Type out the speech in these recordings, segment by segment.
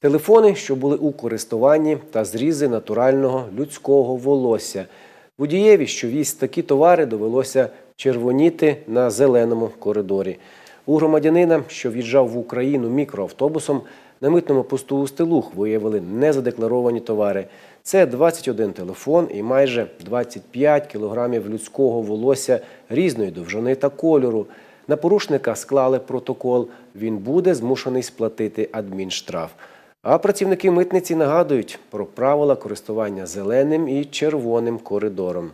телефони, що були у користуванні, та зрізи натурального людського волосся. Водієві, що віз такі товари, довелося червоніти на зеленому коридорі. У громадянина, що в'їжджав в Україну мікроавтобусом, на митному посту у Стелух виявили незадекларовані товари. Це 21 телефон і майже 25 кілограмів людського волосся різної довжини та кольору. На порушника склали протокол. Він буде змушений сплатити адмінштраф. А працівники митниці нагадують про правила користування зеленим і червоним коридором.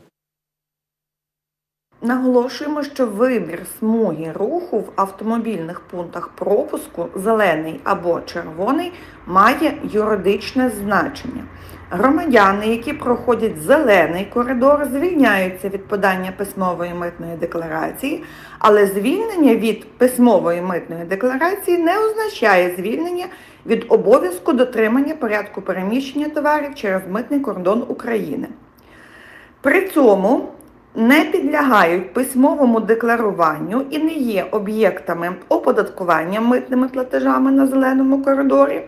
Наголошуємо, що вибір смуги руху в автомобільних пунктах пропуску зелений або червоний має юридичне значення. Громадяни, які проходять зелений коридор, звільняються від подання письмової митної декларації, але звільнення від письмової митної декларації не означає звільнення від обов'язку дотримання порядку переміщення товарів через митний кордон України. При цьому не підлягають письмовому декларуванню і не є об'єктами оподаткування митними платежами на зеленому коридорі.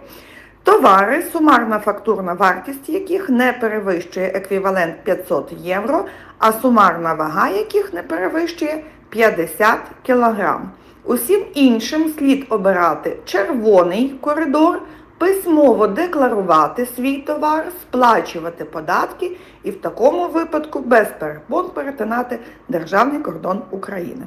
Товари, сумарна фактурна вартість яких не перевищує еквівалент 500 євро, а сумарна вага яких не перевищує 50 кг. Усім іншим слід обирати червоний коридор, письмово декларувати свій товар, сплачувати податки і в такому випадку без перепон перетинати державний кордон України.